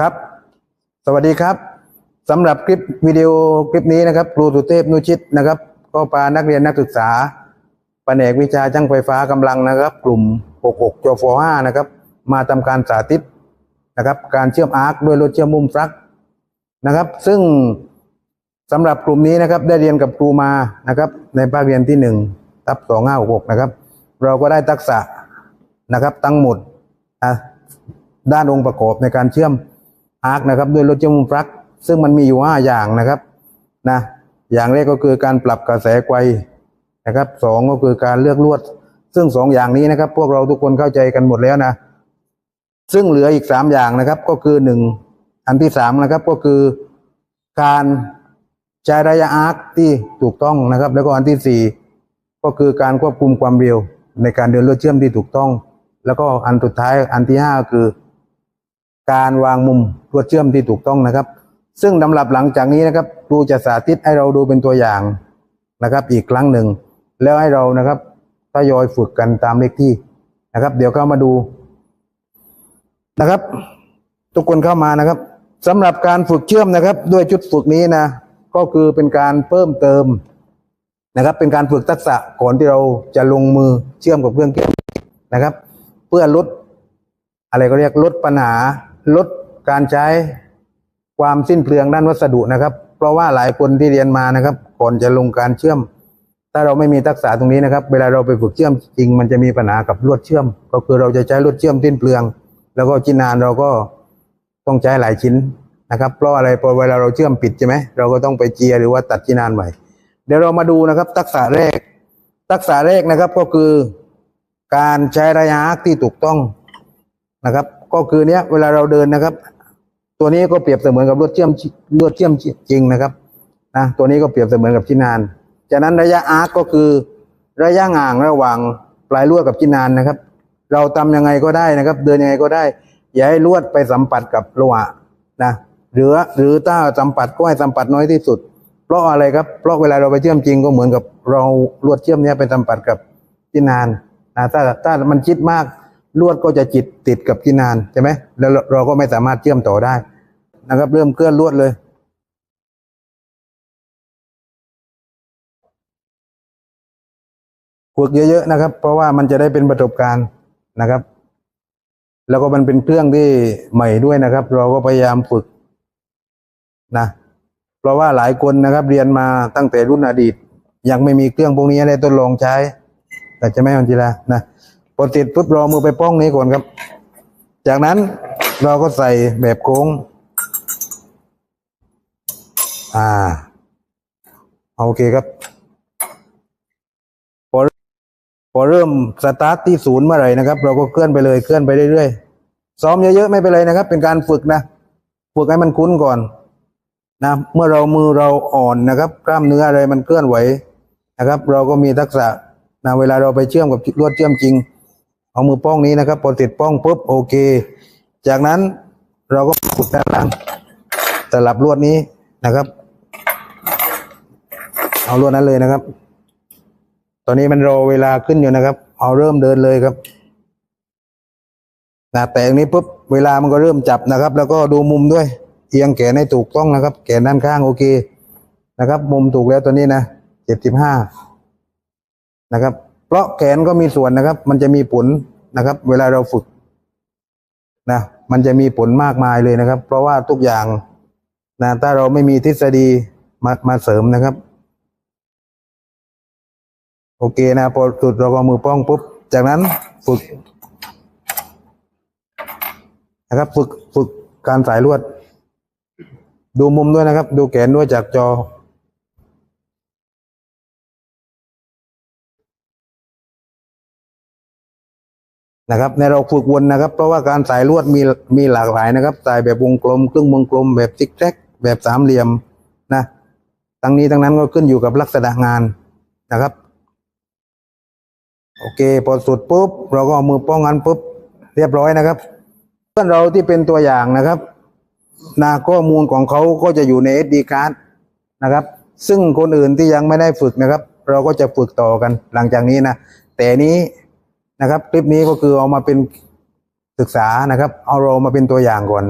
ครับ สวัสดีครับสำหรับคลิปวิดีโอคลิปนี้นะครับครูสุเทพนุชิตนะครับ ก็พานักเรียนนักศึกษาแผนกวิชาช่างไฟฟ้ากำลังนะครับ กลุ่ม 66จฟ5นะครับ มาทำการสาธิตนะครับ การเชื่อมอาร์คด้วยรถเชื่อมมุมฟลักนะครับ ซึ่งสำหรับกลุ่มนี้นะครับได้เรียนกับครูมานะครับ ในภาคเรียนที่หนึ่งทับสองห้าหกนะครับ เราก็ได้ทักษะนะครับทั้งหมดอะด้านองค์ประกอบในการเชื่อม อาร์คนะครับด้วยรถเชื่อมมุมฟลักซึ่งมันมีอยู่ห้าอย่างนะครับนะอย่างแรกก็คือการปรับกระแสไกวนะครับสองก็คือการเลือกลวด ซึ่งสองอย่างนี้นะครับ พวกเราทุกคนเข้าใจกันหมดแล้วนะ ซึ่งเหลืออีกสามอย่างนะครับ ก็คือหนึ่งอันที่สามนะครับก็คือการใช้ระยะอาร์คที่ถูกต้องนะครับ แล้วก็อันที่สี่ก็คือการควบคุมความเร็วในการเดินลวดเชื่อมที่ถูกต้อง แล้วก็อันสุดท้ายอันที่ห้าก็คือ การวางมุมลวดเชื่อมที่ถูกต้องนะครับ ซึ่งลำดับหลังจากนี้นะครับครูจะสาธิตให้เราดูเป็นตัวอย่างนะครับ อีกครั้งหนึ่ง แล้วให้เรานะครับทยอยฝึกกันตามเลขที่นะครับ เดี๋ยวเข้ามาดูนะครับ ทุกคนเข้ามานะครับสำหรับการฝึกเชื่อมนะครับ ด้วยชุดฝึกนี้นะ ก็คือเป็นการเพิ่มเติมนะครับ เป็นการฝึกทักษะก่อนที่เราจะลงมือเชื่อมกับเครื่องเชื่อมนะครับ เพื่อลดอะไรก็เรียกลดปัญหา ลดการใช้ความสิ้นเปลืองด้านวัสดุนะครับ เพราะว่าหลายคนที่เรียนมานะครับ ก่อนจะลงการเชื่อม ถ้าเราไม่มีทักษะตรงนี้นะครับ เวลาเราไปฝึกเชื่อมจริง มันจะมีปัญหากับลวดเชื่อม ก็คือเราจะใช้ลวดเชื่อมสิ้นเปลือง แล้วก็ชิ้นนานเราก็ต้องใช้หลายชิ้นนะครับ เพราะอะไรพราะเวลาเราเชื่อมปิดใช่ไหมเราก็ต้องไปเจียหรือว่าตัดชิ้นนานใหม่เดี๋ยวเรามาดูนะครับ ทักษะแรก ทักษะแรกนะครับก็คือ การใช้ระยะที่ถูกต้องนะครับ ก็คือเนี้ยเวลาเราเดินนะครับ ตัวนี้ก็เปรียบเสมือนกับลวดเชื่อมลวดเชื่อมจริงนะครับนะตัวนี้ก็เปรียบเสมือนกับชิ้นนาน จากนั้นระยะอาร์คก็คือระยะห่างระหว่างปลายลวดกับชิ้นนานนะครับ เราทำยังไงก็ได้นะครับ เดินยังไงก็ได้ อย่าให้ลวดไปสัมผัสกับโลหะนะหรือหรือถ้าสัมผัสก็ให้สัมผัสน้อยที่สุด เพราะอะไรครับ เพราะเวลาเราไปเชื่อมจริงก็เหมือนกับเราลวดเชื่อมเนี้ยไปสัมผัสกับชิ้นนานนะถ้าถ้ามันชิดมาก ลวดก็จะจิตติดกับที่นานใช่ไหมแล้วเราก็ไม่สามารถเชื่อมต่อได้นะครับ เริ่มเคลื่อนลวดเลยฝึกเยอะๆนะครับ เพราะว่ามันจะได้เป็นประสบการณ์นะครับ แล้วก็มันเป็นเครื่องที่ใหม่ด้วยนะครับ เราก็พยายามฝึกนะเพราะว่าหลายคนนะครับ เรียนมาตั้งแต่รุ่นอดีต ยังไม่มีเครื่องพวกนี้ให้ได้ทดลองใช้ แต่จะไม่มันทีละนะ พอติดปุ๊บรอมือไปป้องนี้ก่อนครับ จากนั้นเราก็ใส่แบบโค้ง อ่า โอเคครับ พอพอเริ่มสตาร์ทที่ศูนย์เมื่อไหร่นะครับ เราก็เคลื่อนไปเลยเคลื่อนไปเรื่อยๆ ซ้อมเยอะๆไม่เป็นไรนะครับ เป็นการฝึกนะ ฝึกให้มันคุ้นก่อนนะ เมื่อเรามือเราอ่อนนะครับ กล้ามเนื้ออะไรมันเคลื่อนไหวนะครับ เราก็มีทักษะนะเวลาเราไปเชื่อมกับลวดเชื่อมจริง เอามือป้องนี้นะครับ พอติดป้องปุ๊บโอเค จากนั้นเราก็ขุดด้านล่างสลับลวดนี้นะครับ เอาลวดนั้นเลยนะครับ ตอนนี้มันรอเวลาขึ้นอยู่นะครับ เอาเริ่มเดินเลยครับนะแต่อันนี้ปุ๊บเวลามันก็เริ่มจับนะครับ แล้วก็ดูมุมด้วย เอียงแขนให้ถูกต้องนะครับ แขนด้านข้างโอเคนะครับ มุมถูกแล้วตัวนี้นะเจ็ดสิบห้านะครับ เพราะแขนก็มีส่วนนะครับ มันจะมีผลนะครับ เวลาเราฝึกนะมันจะมีผลมากมายเลยนะครับ เพราะว่าทุกอย่างนะถ้าเราไม่มีทฤษฎีมามาเสริมนะครับ โอเคนะพอสุดเราก็มือป้องปุ๊บ จากนั้นฝึกนะครับ ฝึกฝึกการสายลวด ดูมุมด้วยนะครับ ดูแขนด้วยจากจอ นะครับในเราฝึกวนนะครับ เพราะว่าการสายลวดมีมีหลากหลายนะครับสายแบบวงกลม ครึ่งวงกลม แบบซิกแซกแบบสามเหลี่ยมนะทั้งนี้ทั้งนั้นก็ขึ้นอยู่กับลักษณะงานนะครับ โอเคพอสุดปุ๊บ เราก็เอามือป้องกันปุ๊บ เรียบร้อยนะครับ เพื่อนเราที่เป็นตัวอย่างนะครับนาข้อมูลของเขาก็จะอยู่ใน SD card นะครับ ซึ่งคนอื่นที่ยังไม่ได้ฝึกนะครับ เราก็จะฝึกต่อกันหลังจากนี้นะแต่นี้ นะครับ คลิปนี้ก็คือเอามาเป็นศึกษานะครับ เอาเรามาเป็นตัวอย่างก่อนนะ